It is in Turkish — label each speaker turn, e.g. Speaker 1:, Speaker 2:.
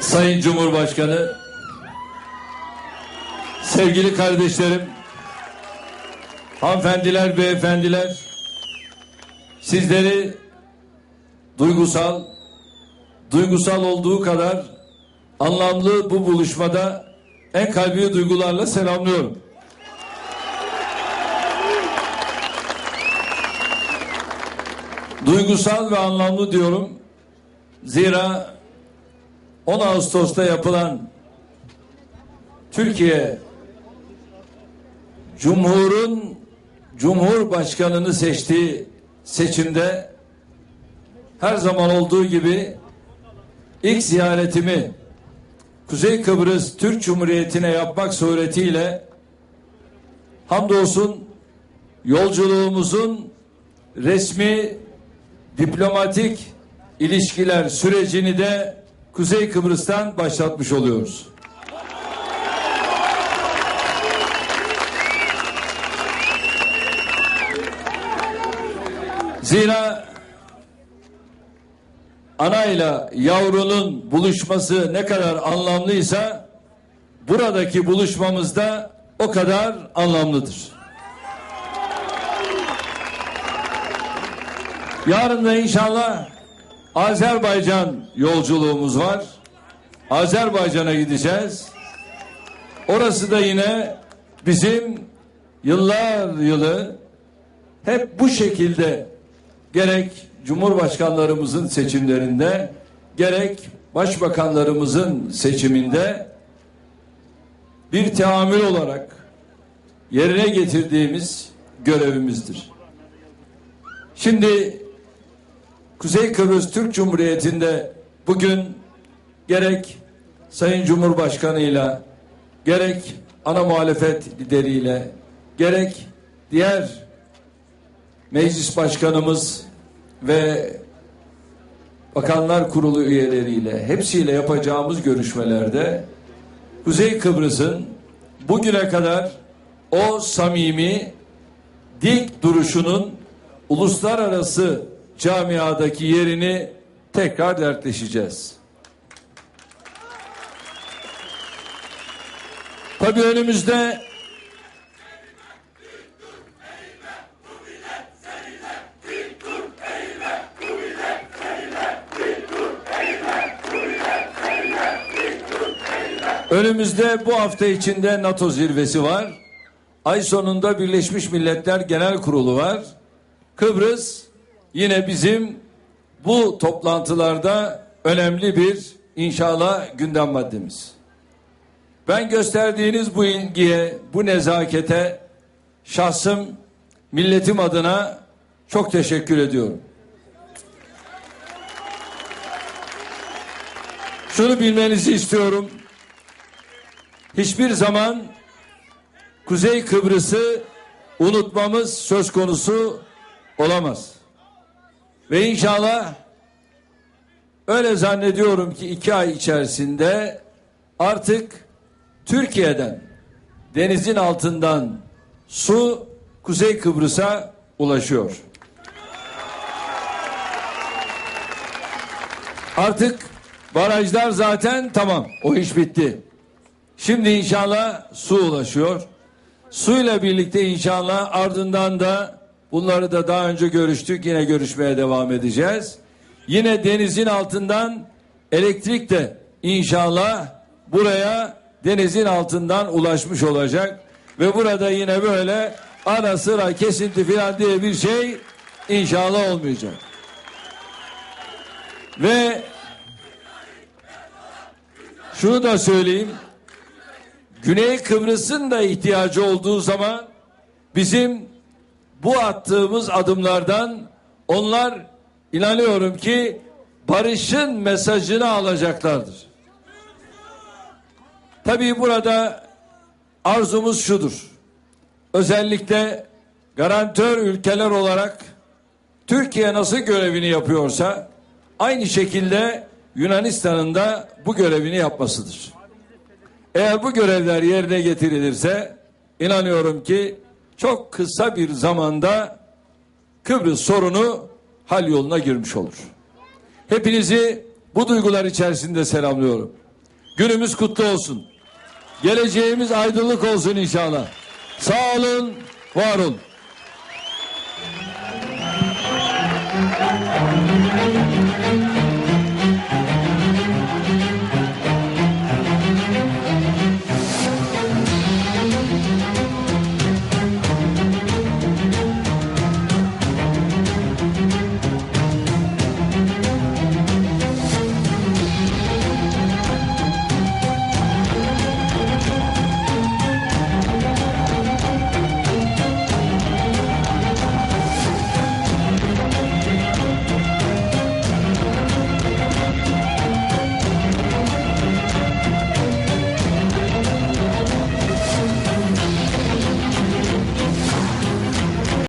Speaker 1: Sayın Cumhurbaşkanı, sevgili kardeşlerim, hanımefendiler, beyefendiler, sizleri duygusal, duygusal olduğu kadar anlamlı bu buluşmada en kalbi duygularla selamlıyorum. Duygusal ve anlamlı diyorum. Zira 10 Ağustos'ta yapılan Türkiye Cumhur'un Cumhurbaşkanını seçtiği seçimde her zaman olduğu gibi ilk ziyaretimi Kuzey Kıbrıs Türk Cumhuriyeti'ne yapmak suretiyle hamdolsun yolculuğumuzun resmi diplomatik ilişkiler sürecini de Kuzey Kıbrıs'tan başlatmış oluyoruz. Zira ana ile yavrunun buluşması ne kadar anlamlıysa buradaki buluşmamız da o kadar anlamlıdır. Yarın da inşallah Azerbaycan yolculuğumuz var. Azerbaycan'a gideceğiz. Orası da yine bizim yıllar yılı hep bu şekilde gerek Cumhurbaşkanlarımızın seçimlerinde gerek başbakanlarımızın seçiminde bir teamül olarak yerine getirdiğimiz görevimizdir. Şimdi Kuzey Kıbrıs Türk Cumhuriyeti'nde bugün gerek Sayın Cumhurbaşkanı'yla gerek ana muhalefet lideriyle gerek diğer meclis başkanımız ve Bakanlar Kurulu üyeleriyle hepsiyle yapacağımız görüşmelerde Kuzey Kıbrıs'ın bugüne kadar o samimi dik duruşunun uluslararası camiadaki yerini tekrar dertleşeceğiz. Tabii önümüzde Önümüzde bu hafta içinde NATO zirvesi var. Ay sonunda Birleşmiş Milletler Genel Kurulu var. Kıbrıs yine bizim bu toplantılarda önemli bir inşallah gündem maddemiz. Ben gösterdiğiniz bu ilgiye, bu nezakete şahsım, milletim adına çok teşekkür ediyorum. Şunu bilmenizi istiyorum. Hiçbir zaman Kuzey Kıbrıs'ı unutmamız söz konusu olamaz. Ve inşallah öyle zannediyorum ki iki ay içerisinde artık Türkiye'den denizin altından su Kuzey Kıbrıs'a ulaşıyor. Artık barajlar zaten tamam. O iş bitti. Şimdi inşallah su ulaşıyor. Suyla birlikte inşallah ardından da bunları da daha önce görüştük. Yine görüşmeye devam edeceğiz. Yine denizin altından elektrik de inşallah buraya denizin altından ulaşmış olacak. Ve burada yine böyle ara sıra kesinti falan diye bir şey inşallah olmayacak. Ve şunu da söyleyeyim. Güney Kıbrıs'ın da ihtiyacı olduğu zaman bizim bu attığımız adımlardan onlar inanıyorum ki barışın mesajını alacaklardır. Tabii burada arzumuz şudur. Özellikle garantör ülkeler olarak Türkiye nasıl görevini yapıyorsa aynı şekilde Yunanistan'ın da bu görevini yapmasıdır. Eğer bu görevler yerine getirilirse inanıyorum ki çok kısa bir zamanda Kıbrıs sorunu hal yoluna girmiş olur. Hepinizi bu duygular içerisinde selamlıyorum. Günümüz kutlu olsun. Geleceğimiz aydınlık olsun inşallah. Sağ olun, var olun.